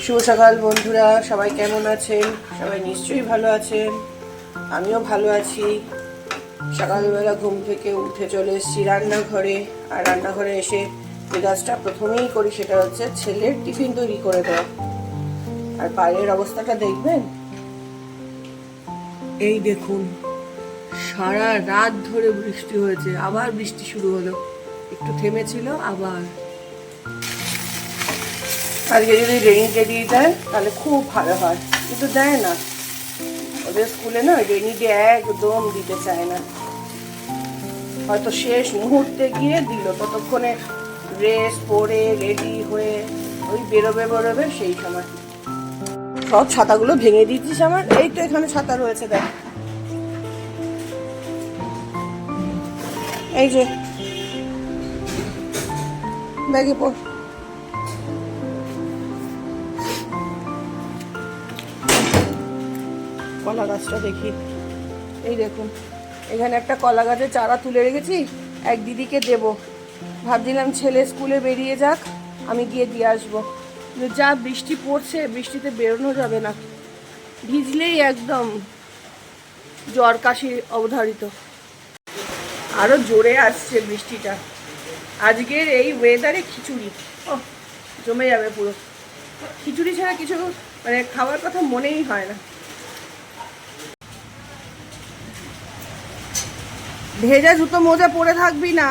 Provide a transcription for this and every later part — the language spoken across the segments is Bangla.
শুভ সকাল বন্ধুরা, সবাই কেমন আছেন? সবাই নিশ্চয়ই ভালো আছেন। আমিও ভালো আছি। সকালবেলা ঘুম থেকে উঠে চলে এসেছি রান্নাঘরে। আর রান্নাঘরে এসে যে কাজটা প্রথমেই করি সেটা হচ্ছে ছেলের টিফিন তৈরি করে দেওয়া। আর বাইরের অবস্থাটা দেখবেন? এই দেখুন, সারা রাত ধরে বৃষ্টি হয়েছে। আবার বৃষ্টি শুরু হলো। একটু থেমেছিল, আবার আজকে যদি রেইন ডে দিয়ে দেয় তাহলে খুব ভালো হয়। কিন্তু দেয় না। ওদের স্কুলে না রেইনি ডে একদম দিতে চায় না। হয়তো শেষ মুহূর্তে গিয়ে দিল, ততক্ষণে ড্রেস পরে রেডি হয়ে ওই বেরোবে বেরোবে সেই সময়। সব ছাতাগুলো ভেঙে দিচ্ছিস আমার? এই তো এখানে ছাতা রয়েছে, দেখ। এই যে। ব্যাগে পড়। কলা গাছটা দেখি। এই দেখুন, এখানে একটা কলা গাছের চারা তুলে রেখেছি, এক দিদিকে দেব। ভাবছিলাম ছেলে স্কুলে বেরিয়ে যাক, আমি গিয়ে দিয়ে আসব। যা বৃষ্টি পড়ছে, বৃষ্টিতে বেরোনো যাবে না। ভিজলেই একদম জ্বর কাশি অবধারিত। আরও জোরে আসছে বৃষ্টিটা। আজকের এই ওয়েদারে খিচুড়ি। ও জমে যাবে পুরো। খিচুড়ি ছাড়া কিছু মানে খাওয়ার কথা মনেই হয় না। ভেজা জুতো মোজা পরে থাকবি না।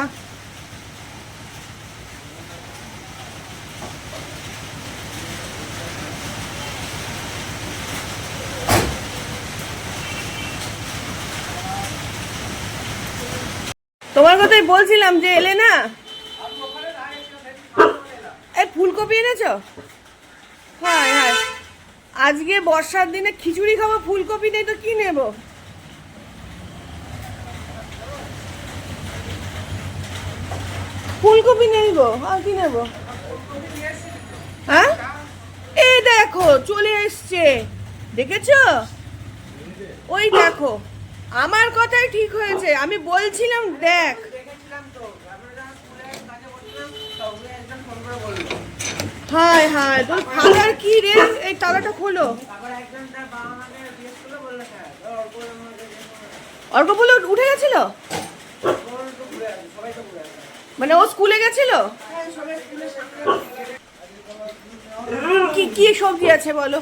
তোমার কথাই বলছিলাম যে এলে না। ফুলকপি এনেছ? হ্যাঁ হ্যাঁ। আজকে বর্ষার দিনে খিচুড়ি খাব, ফুলকপি নেই তো কি নেব? ফুলকপি গো আর কি নেব? হ্যাঁ? এই দেখো, চলে এসছে। দেখেছ? ওই দেখো, আমার কথাই ঠিক হয়েছে, আমি বলছিলাম, দেখ। হায় হায়, তোর ফাদার কি রে? এই তালাটা খোলো। অর্ক বলে উঠে গেছিল? মানে ও স্কুলে গেছিল? কি কি সবজি আছে বলো?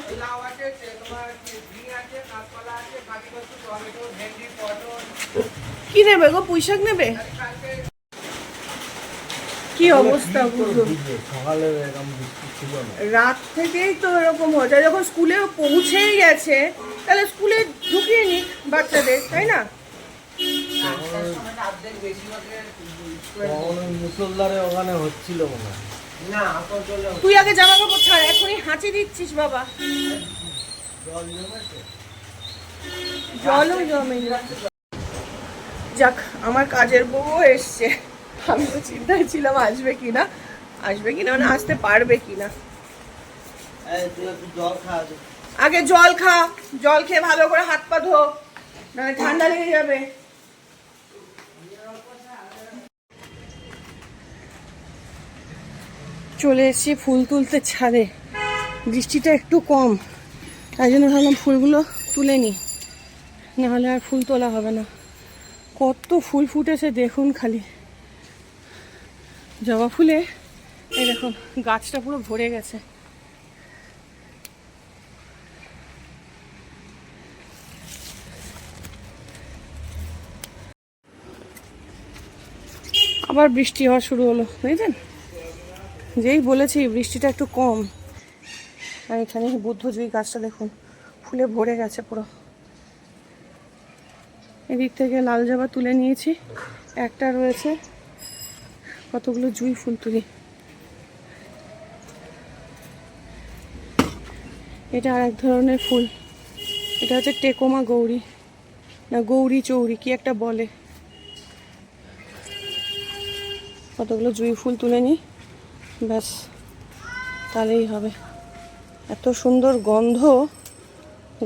কি নেবে গো পুঁই শাক নেবে? কি অবস্থা রাত থেকেই তো এরকম হচ্ছে যখন স্কুলে পৌঁছেই গেছে, তাহলে স্কুলে ঢুকিয়ে নি বাচ্চাদের, তাই না? মুসলদারে ওখানে হচ্ছিল মনে তুই আগে জামা কাপড় ছাড় এখনই হাঁচি দিচ্ছিস বাবা। জল জলও জমে যাক আমার কাজের বউ এসছে। আমি তো চিন্তায় ছিলাম আসবে কিনা? আসবে কিনা মানে আসতে পারবে কিনা? আগে জল খা জল খেয়ে ভালো করে হাত পা ধো নাহলে ঠান্ডা লেগে যাবে। চলে এসেছি ফুল তুলতে ছাদে। বৃষ্টিটা একটু কম। তাই জন্য ভাবলাম ফুলগুলো তুলে নিই। নাহলে আর ফুল তোলা হবে না। কত ফুল ফুটেছে দেখুন খালি। জবা ফুলে, এই দেখুন, গাছটা পুরো ভরে গেছে। আবার বৃষ্টি হওয়া শুরু হলো, বুঝলেন? যেই বলেছি, বৃষ্টিটা একটু কম। আর এখানে বুদ্ধজয়ী গাছটা দেখুন, ফুলে ভরে গেছে পুরো। এদিক থেকে লাল জবা তুলে নিয়েছি। একটা রয়েছে, কতগুলো জুই ফুল তুলি। এটা আর এক ধরনের ফুল। এটা হচ্ছে টেকোমা গৌরী। না, গৌরী চৌরি, কি একটা বলে। কতগুলো জুঁই ফুল তুলে নিই। ব্যাস, তাহলেই হবে। এত সুন্দর গন্ধ,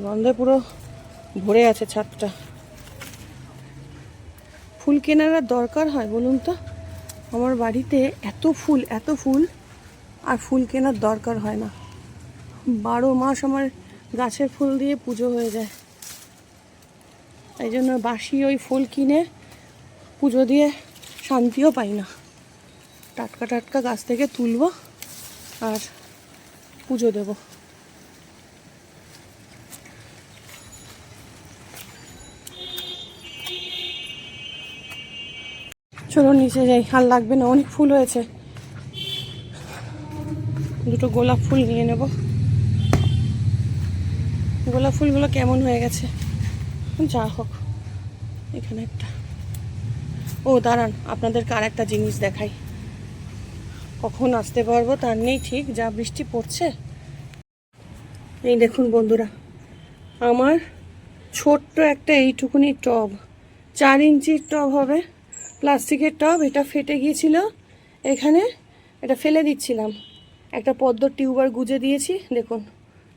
গন্ধে পুরো ভরে আছে ছাদটা। ফুল কেনার আর দরকার হয় বলুন তো? আমার বাড়িতে এত ফুল এত ফুল, আর ফুল কেনার দরকার হয় না। বারো মাস আমার গাছের ফুল দিয়ে পুজো হয়ে যায়। তাই জন্য বাসি ওই ফুল কিনে পুজো দিয়ে শান্তিও পাই না। টাটকা টাটকা গাছ থেকে তুলবো আর পুজো দেব। চলো নিচে যাই, আর লাগবে না, অনেক ফুল হয়েছে। দুটো গোলাপ ফুল নিয়ে নেব। গোলাপ ফুলগুলো কেমন হয়ে গেছে? যা হোক, এখানে একটা। ও, দাঁড়ান, আপনাদেরকে আর একটা জিনিস দেখাই। কখন আসতে পারব তার নেই ঠিক, যা বৃষ্টি পড়ছে। এই দেখুন বন্ধুরা, আমার ছোট্ট একটা এইটুকুনি টব, চার ইঞ্চির টব হবে, প্লাস্টিকের টব, এটা ফেটে গিয়েছিল, এখানে এটা ফেলে দিচ্ছিলাম। একটা পদ্ম টিউবার গুজে দিয়েছি, দেখুন,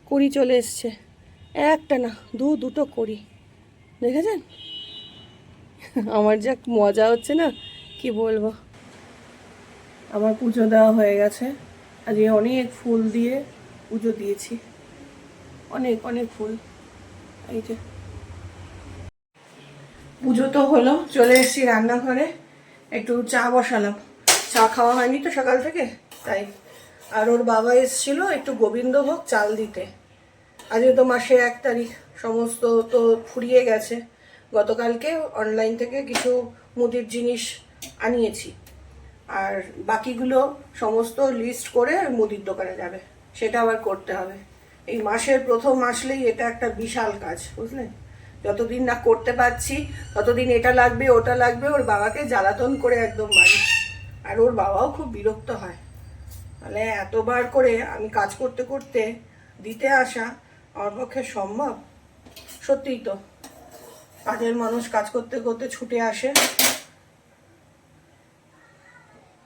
কুড়ি চলে এসছে। একটা না, দু, দুটো করি দেখেছেন? আমার যা মজা হচ্ছে না, কি বলব? আমার পুজো দেওয়া হয়ে গেছে। আজকে অনেক ফুল দিয়ে পুজো দিয়েছি। অনেক অনেক ফুল। এই যে। পুজো তো হলো, চলে এসেছি রান্নাঘরে। একটু চা বসালাম। চা খাওয়া হয়নি তো সকাল থেকে, তাই। আর ওর বাবা এসেছিল একটু গোবিন্দভোগ চাল দিতে। আজকে তো মাসের এক তারিখ, সমস্ত তো ফুরিয়ে গেছে। গতকালকে অনলাইন থেকে কিছু মুদির জিনিস আনিয়েছি। আর বাকিগুলো সমস্ত লিস্ট করে মুদির দোকানে যাবে। সেটা আবার করতে হবে। এই মাসের প্রথম আসলেই এটা একটা বিশাল কাজ বুঝলেন যতদিন না করতে পারছি, ততদিন এটা লাগবে, ওটা লাগবে, ওর বাবাকে জ্বালাতন করে একদম মারি। আর ওর বাবাও খুব বিরক্ত হয়। তাহলে এতবার করে আমি কাজ করতে করতে দিতে আসা আমার পক্ষে সম্ভব? সত্যিই তো। কাজের মানুষ কাজ করতে করতে ছুটে আসে।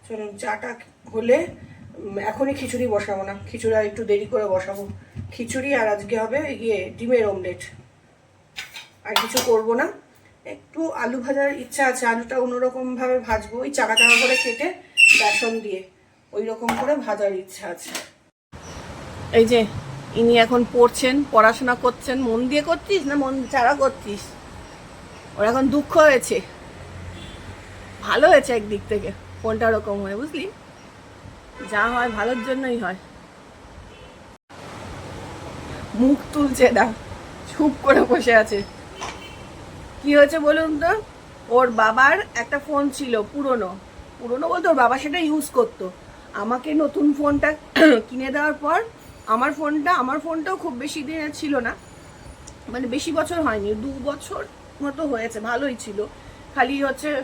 চলুন, চাটা হলে এখনই খিচুড়ি বসাবো না। খিচুড়ি আর একটু দেরি করে বসাবো। খিচুড়ি আর আজকে হবে ইয়ে ডিমের অমলেট। আর কিছু করব না। একটু আলু ভাজার ইচ্ছা আছে, আলুটা অন্যরকম ভাবে ভাজবো। ওই চাকা চাকা করে কেটে বেসন দিয়ে ওই রকম করে ভাজার ইচ্ছা আছে। এই যে, ইনি এখন পড়ছেন, পড়াশোনা করছেন। মন দিয়ে করছিস না মন ছাড়া করছিস ওর এখন দুঃখ হয়েছে। ভালো হয়েছে একদিক থেকে। ফোনটা ওরকম হয়, বুঝলি? যা হয় ভালোর জন্যই হয়। মুখ তুলছে না চুপ করে বসে আছে। কি হয়েছে বলুন তো? ওর বাবার একটা ফোন ছিল, পুরনো। পুরনো বলতে ওর বাবা সেটা ইউজ করতো। আমাকে নতুন ফোনটা কিনে দেওয়ার পর আমার ফোনটা, আমার ফোনটাও খুব বেশি দিনের ছিল না। মানে বেশি বছর হয়নি, দু বছর মতো হয়েছে, ভালোই ছিল। খালি হচ্ছে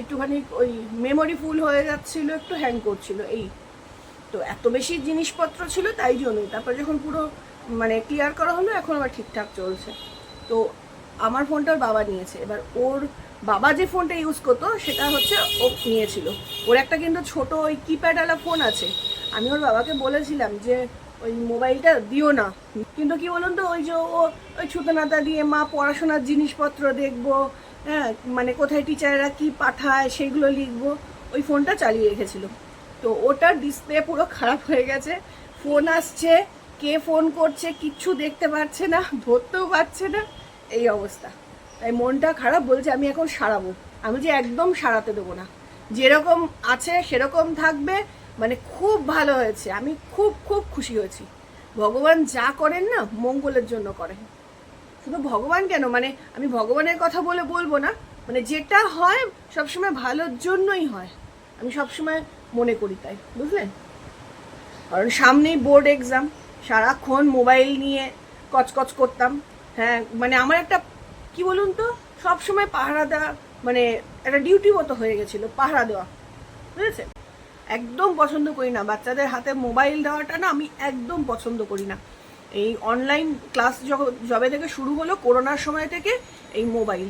একটুখানি ওই মেমোরি ফুল হয়ে যাচ্ছিল, একটু হ্যাং করছিল, এই। তো এত বেশি জিনিসপত্র ছিল তাই জন্যই। তারপর যখন পুরো মানে ক্লিয়ার করা হলো, এখন আবার ঠিকঠাক চলছে। তো আমার ফোনটা ওর বাবা নিয়েছে। এবার ওর বাবা যে ফোনটা ইউজ করতো, সেটা হচ্ছে ও নিয়েছিল। ওর একটা কিন্তু ছোট ওই কিপ্যাডওয়ালা ফোন আছে। আমি ওর বাবাকে বলেছিলাম যে, ওই মোবাইলটা দিও না। কিন্তু কি বলুন তো, ওই যে ও ওই ছুতো নাতা দিয়ে মা পড়াশোনার জিনিসপত্র দেখব হ্যাঁ মানে কোথায় টিচাররা কি পাঠায় সেগুলো লিখব, ওই ফোনটা চালিয়ে রেখেছিল। তো ওটার ডিসপ্লে পুরো খারাপ হয়ে গেছে। ফোন আসছে, কে ফোন করছে কিচ্ছু দেখতে পাচ্ছে না, ধরতেও পারছে না, এই অবস্থা। তাই মনটা খারাপ, বলছে আমি এখন সারাবো। আমি যে একদম সারাতে দেবো না। যেরকম আছে সেরকম থাকবে মানে খুব ভালো হয়েছে। আমি খুব খুব খুশি হয়েছি। ভগবান যা করেন না, মঙ্গলের জন্য করেন। শুধু ভগবান কেন? মানে আমি ভগবানের কথা বলে বলব না। মানে যেটা হয়, সবসময় ভালোর জন্যই হয়। আমি সবসময় মনে করি তাই বুঝলেন কারণ সামনেই বোর্ড এক্সাম সারাক্ষণ মোবাইল নিয়ে কচকচ করতাম। হ্যাঁ মানে আমার একটা, কি বলুন তো? সবসময় পাহারা দেওয়া মানে একটা ডিউটি মতো হয়ে গেছিল, পাহারা দেওয়া। বুঝেছে? একদম পছন্দ করি না। বাচ্চাদের হাতে মোবাইল দেওয়াটা না আমি একদম পছন্দ করি না। এই অনলাইন ক্লাস যবে থেকে শুরু হলো করোনার সময় থেকে এই মোবাইল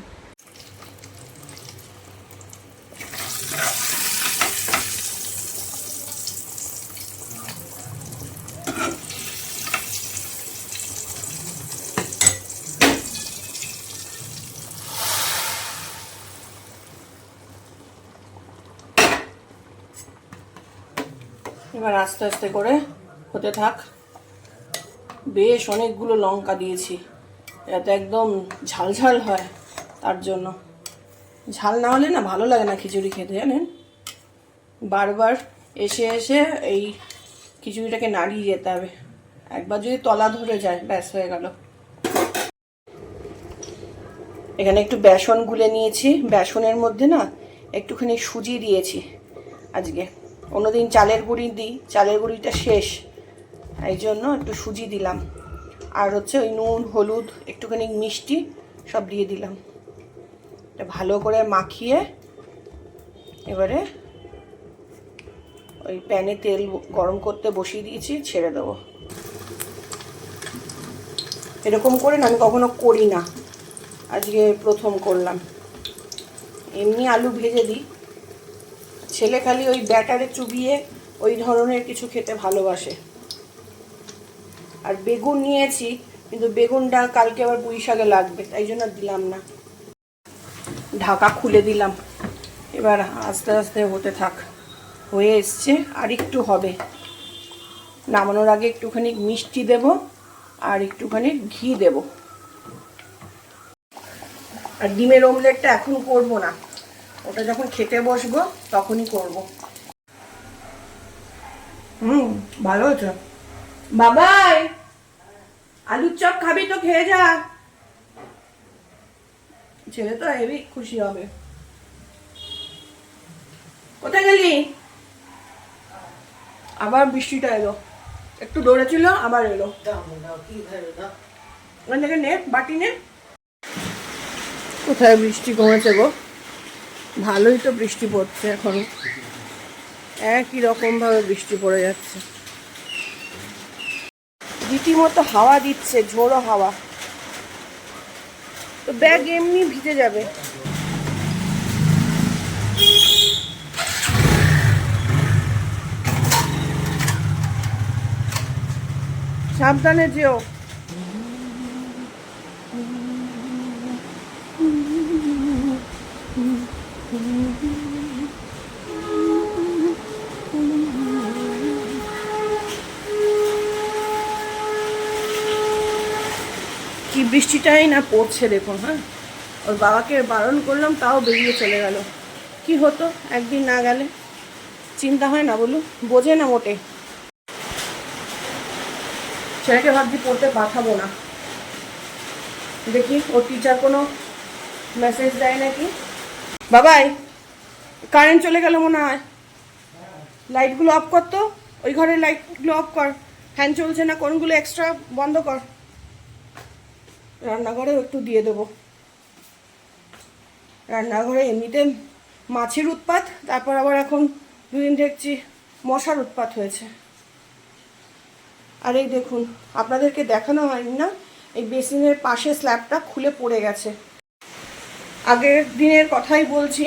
এবার আস্তে আস্তে করে হতে থাক। বেশ অনেকগুলো লঙ্কা দিয়েছি। এটা তো একদম ঝাল ঝাল হয় তার জন্য। ঝাল না হলে না ভালো লাগে না খিচুড়ি খেতে, জানেন? বারবার এসে এসে এই খিচুড়িটাকে নাড়িয়ে যেতে হবে। একবার যদি তলা ধরে যায়, ব্যাস হয়ে গেল। এখানে একটু বেসন গুলে নিয়েছি। বেসনের মধ্যে না একটুখানি সুজি দিয়েছি আজকে। অন্যদিন চালের গুঁড়ি দিই, চালের গুঁড়িটা শেষ। এই জন্য একটু সুজি দিলাম। আর হচ্ছে ওই নুন, হলুদ, একটুখানি মিষ্টি সব দিয়ে দিলাম। এটা ভালো করে মাখিয়ে এবারে ওই প্যানে তেল গরম করতে বসিয়ে দিয়েছি, ছেড়ে দেবো। এরকম করে না, আমি কখনো করি না। আজকে প্রথম করলাম। এমনি আলু ভেজে দিই। ছেলে খালি ওই ব্যাটারে চুবিয়ে ওই ধরনের কিছু খেতে ভালোবাসে। আর বেগুন নিয়েছি, কিন্তু বেগুনটা কালকে আবার পুঁই শাকে লাগবে, তাই জন্য দিলাম না। ঢাকা খুলে দিলাম। এবার আস্তে আস্তে হতে থাক। হয়ে এসছে, আর একটু হবে। নামানোর আগে একটুখানি মিষ্টি দেব, আর একটুখানি ঘি দেব। আর ডিমের অমলেটটা এখন করব না। ওটা যখন খেতে বসবো, তখনই করব। হুম, ভালো হয়েছে। বাবাই! আলুর চপ খাবি তো, খেয়ে যা। ছেলে তো হেবি খুশি হবে। কোথায় গেলি? আবার বৃষ্টিটা এলো। একটু দৌড়েছিল, আবার এলো। ওখান থেকে নে, বাটি নে। কোথায় বৃষ্টি কমেছে গো? ভালোই তো বৃষ্টি পড়ছে এখনও। একই রকম ভাবে বৃষ্টি পড়ে যাচ্ছে। রীতিমতো হাওয়া দিচ্ছে ঝোড়ো হাওয়া। তো ব্যাগ এমনি ভিজে যাবে। সাবধানে যেও। বৃষ্টিটাই না পড়ছে, দেখুন হ্যাঁ? ওর বাবাকে বারণ করলাম, তাও বেরিয়ে চলে গেল। কি হতো একদিন না গেলে? চিন্তা হয় না বলুন, বোঝে না মোটে। ছেলেকে ভাবছি পড়তে পাঠাবো না। দেখি, ওর টিচার কোনো মেসেজ দেয় নাকি? বাবাই কারেন্ট চলে গেল মনে হয়। লাইটগুলো অফ কর তো, ওই ঘরের লাইটগুলো অফ কর। ফ্যান চলছে না, কোনগুলো এক্সট্রা বন্ধ কর। রান্নাঘরেও একটু দিয়ে দেবো। রান্নাঘরে এমনিতে মাছের উৎপাত, তারপর আবার এখন দুদিন দেখছি মশার উৎপাত হয়েছে। আর এই দেখুন, আপনাদেরকে দেখানো হয়নি না, এই বেসিনের পাশে স্ল্যাবটা খুলে পড়ে গেছে। আগের দিনের কথাই বলছি,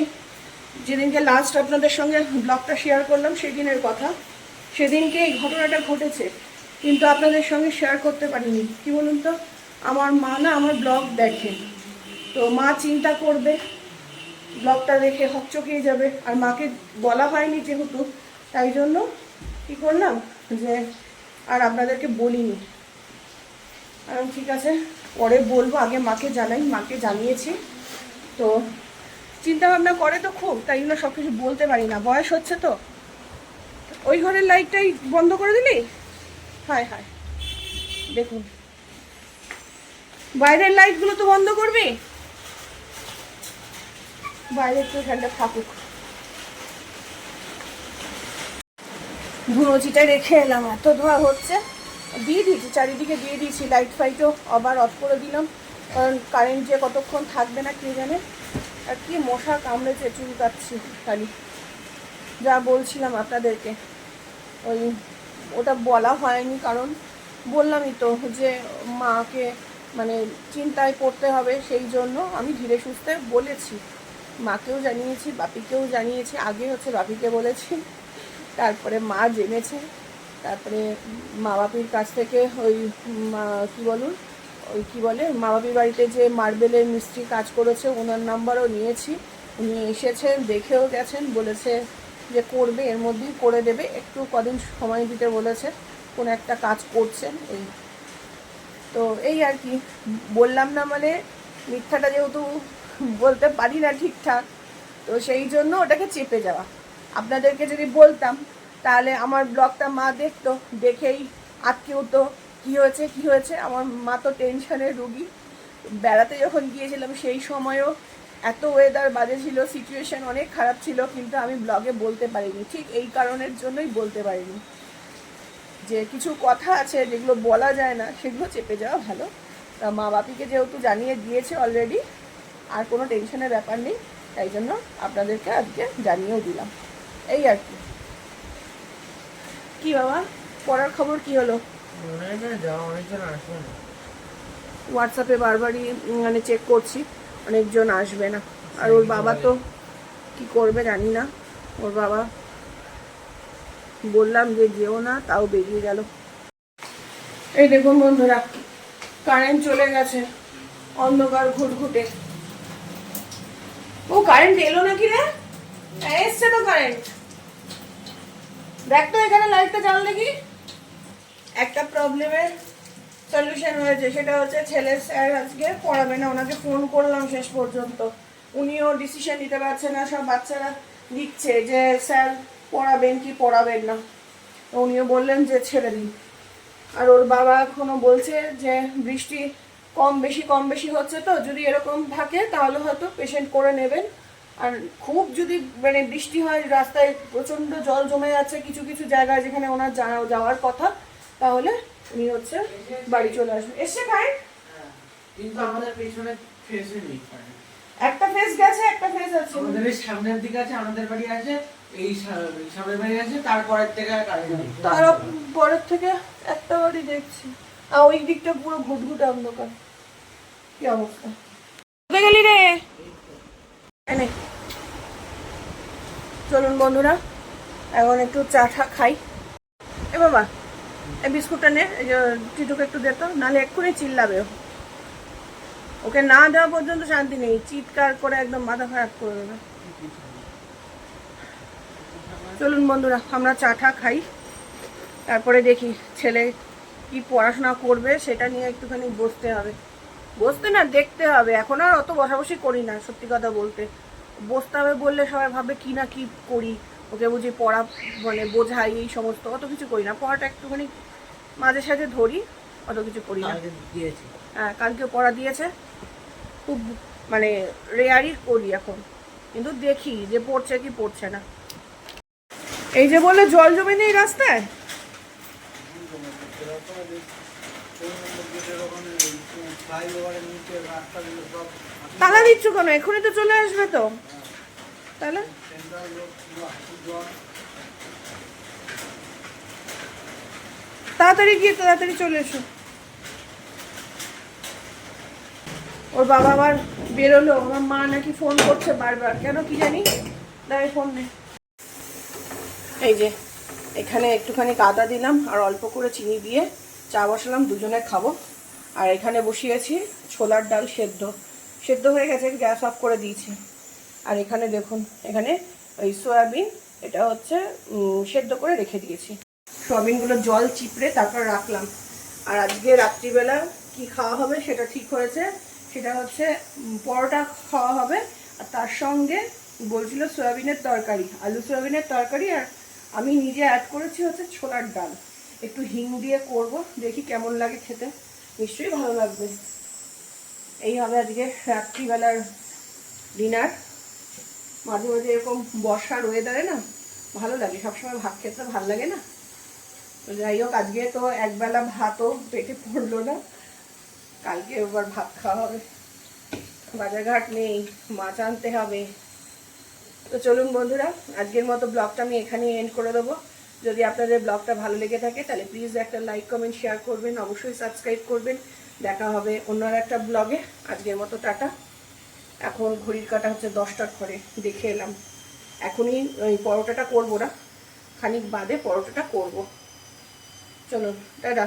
যেদিনকে লাস্ট আপনাদের সঙ্গে ব্লগটা শেয়ার করলাম সেই দিনের কথা। সেদিনকে এই ঘটনাটা ঘটেছে, কিন্তু আপনাদের সঙ্গে শেয়ার করতে পারিনি। কি বলুন তো? আমার মা না আমার ব্লগ দেখে। তো মা চিন্তা করবে, ব্লগটা দেখে হকচকিয়ে যাবে। আর মাকে বলা হয়নি যেহেতু, তাই জন্য কী করলাম যে আর আপনাদেরকে বলিনি। কারণ ঠিক আছে, পরে বলব, আগে মাকে জানাই, মাকে জানিয়েছি। তো চিন্তা ভাবনা করে তো খুব, তাই জন্য সব কিছু বলতে পারি না। বয়স হচ্ছে তো। ওই ঘরের লাইটটাই বন্ধ করে দিলি? হায় হায়। দেখুন। বাইরের লাইটগুলো তো বন্ধ করবি? বাইরে একটু এখানটা থাকুক। ধুনোচিটা রেখে এলাম এত ধোয়া হচ্ছে। দিয়ে দিয়েছি চারিদিকে দিয়ে দিয়েছি লাইট ফাইটও আবার অফ করে দিলাম। কারণ কারেন্ট যে কতক্ষণ থাকবে না কে জানে। আর কি মশা কামড়েছে কাটছি খালি। যা বলছিলাম আপনাদেরকে ওই ওটা বলা হয়নি কারণ বললামই তো যে মাকে মানে চিন্তায় পড়তে হবে সেই জন্য আমি ধীরে সুস্থে বলেছি। মাকেও জানিয়েছি, বাপিকেও জানিয়েছি, আগে হচ্ছে বাপিকে বলেছি। তারপরে মা জেনেছে, তারপরে মা বাপির কাছ থেকে ওই কি বলুন? ওই কি বলে? মা বাপির বাড়িতে যে মার্বেলের মিস্ত্রি কাজ করেছে, ওনার নাম্বারও নিয়েছি। উনি এসেছেন, দেখেও গেছেন, বলেছে যে করবে, এর মধ্যেই করে দেবে। একটু কদিন সময় দিতে বলেছে, কোনো একটা কাজ করছেন, এই তো এই আর কি, বললাম না মানে মিথ্যাটা যেহেতু বলতে পারি না ঠিকঠাক, তো সেই জন্য ওটাকে চেপে যাওয়া। আপনাদেরকে যদি বলতাম, তাহলে আমার ব্লগটা মা দেখতো, দেখেই আটকে উঠতো, কী হয়েছে কী হয়েছে? আমার মা তো টেনশনের রুগী। বেড়াতে যখন গিয়েছিলাম, সেই সময়ও এত ওয়েদার বাজে ছিল সিচুয়েশন অনেক খারাপ ছিল, কিন্তু আমি ব্লগে বলতে পারিনি। ঠিক এই কারণের জন্যই বলতে পারিনি। যে কিছু কথা আছে যেগুলো বলা যায় না সেগুলো চেপে যাওয়া ভালো। তা মা বাপিকে যেহেতু জানিয়ে দিয়েছে অলরেডি আর কোনো টেনশনের ব্যাপার নেই তাই জন্য আপনাদেরকে আজকে জানিয়েও দিলাম। এই আর কি। কি বাবা? পড়ার খবর কি হলো? যাওয়া অনেকজন আসবে হোয়াটসঅ্যাপে বারবারই মানে চেক করছি অনেকজন আসবে না। আর ওর বাবা তো কি করবে জানি না। ওর বাবা বললাম যে যেও না, তাও বেরিয়ে গেল। এই দেখুন বন্ধুরা কারেন্ট চলে গেছে, অন্ধকার ঘুটঘুটে। ও কারেন্ট এলো নাকি রে? এসছে তো কারেন্ট দেখ তো এখানে লাইটটা জ্বাল দেখি। একটা প্রবলেমের সলিউশন হয়েছে, সেটা হচ্ছে ছেলে স্যার আজকে পড়াবে না, ওনাকে ফোন করলাম শেষ পর্যন্ত। উনিও ডিসিশন নিতে পারছে না, সব বাচ্চারা লিখছে যে স্যার পড়াবেন কি পড়াবেন না। উনিও বললেন যে ছেড়ে দিন। আর ওর বাবা এখনও বলছে যে বৃষ্টি কম বেশি কম বেশি হচ্ছে তো যদি এরকম থাকে তাহলে হয়তো পেশেন্ট করে নেবেন। আর খুব যদি মানে বৃষ্টি হয় রাস্তায় প্রচণ্ড জল জমে যাচ্ছে কিছু কিছু জায়গায় যেখানে ওনার যাওয়ার কথা তাহলে উনি হচ্ছে বাড়ি চলে আসবেন। এসছে ভাই? কিন্তু আমাদের পেছনে ফেসে নেই। একটা ফেস গেছে একটা ফেস আছে। আমাদের সামনের দিকে আছে আমাদের বাড়ি আছে। ওই দিকটা পুরো চলুন বন্ধুরা, এখন একটু চা ঠা খাই। এ বাবা এই বিস্কুটটা নে টিটুকে একটু দে নাহলে এক্ষুনি চিল্লাবে। ওকে না দেওয়া পর্যন্ত শান্তি নেই, চিৎকার করে একদম মাথা খারাপ করে দেবে। চলুন বন্ধুরা আমরা চা ঠা খাই। তারপরে দেখি ছেলে কি পড়াশোনা করবে সেটা নিয়ে একটুখানি বসতে হবে। বসতে না দেখতে হবে। এখন আর অত বসাবসি করি না সত্যি কথা বলতে। বসতে হবে বললে সবাই ভাবে কি না কি করি? ওকে বুঝি পড়া মানে বোঝাই এই সমস্ত অত কিছু করি না। পড়াটা একটুখানি মাঝে সাঝে ধরি অত কিছু করি না। হ্যাঁ কালকে পড়া দিয়েছে। খুব মানে রেয়ারই করি এখন। কিন্তু দেখি যে পড়ছে কি পড়ছে না। এই যে বলে জল জমে নেই রাস্তায়? তালা দিচ্ছ কেন? এখনই তো চলে আসবে তো। তাহলে? তাড়াতাড়ি গিয়ে তাড়াতাড়ি চলে এসো। ওর বাবা আবার বেরোলো। আমার মা নাকি ফোন করছে বারবার। কেন কি জানি? দাঁড়ে ফোন নেই এই যে, এখানে একটুখানি কাদা দিলাম আর অল্প করে চিনি দিয়ে চা বসালাম, দুজনে খাব। আর এখানে বসিয়েছি ছোলার ডাল সেদ্ধ। সেদ্ধ হয়ে গেছে, গ্যাস অফ করে দিয়েছি। আর এখানে দেখুন, এখানে ওই সয়াবিন, এটা হচ্ছে সেদ্ধ করে রেখে দিয়েছি। সয়াবিনগুলো জল চিপড়ে তারপর রাখলাম। আর আজকে রাত্রিবেলা কি খাওয়া হবে সেটা ঠিক হয়েছে। সেটা হচ্ছে পরোটা খাওয়া হবে। আর তার সঙ্গে বলছিল সয়াবিনের তরকারি, আলু সয়াবিনের তরকারি আর আমি নিজে অ্যাড করেছি হচ্ছে ছোলার ডাল। একটু হিং দিয়ে করব, দেখি কেমন লাগে খেতে। নিশ্চয়ই ভালো লাগবে। এই হবে আজকে রাত্রিবেলার ডিনার মাঝে মাঝে এরকম বর্ষার ওয়েদারে না, ভালো লাগে। সবসময় ভাত খেতে ভালো লাগে না। যাই হোক, আজকে তো একবেলা ভাতও পেটে পড়ল না। কালকে এবার ভাত খাওয়া হবে। বাজারঘাট নেই, মাছ আনতে হবে। তো চলুন বন্ধুরা, আজকের মতো ব্লগটা আমি এখানে এন্ড করে দেবো। যদি আপনাদের ব্লগটা ভালো লেগে থাকে, তাহলে প্লিজ একটা লাইক কমেন্ট শেয়ার করবেন। অবশ্যই সাবস্ক্রাইব করবেন। দেখা হবে অন্য একটা ব্লগে। আজকের মতো টাটা। এখন ঘড়ির কাটা হচ্ছে দশটার ঘরে দেখে এলাম। এখনই ওই পরোটাটা করব না, খানিক বাদে পরোটাটা করব। চলুন, টাটা।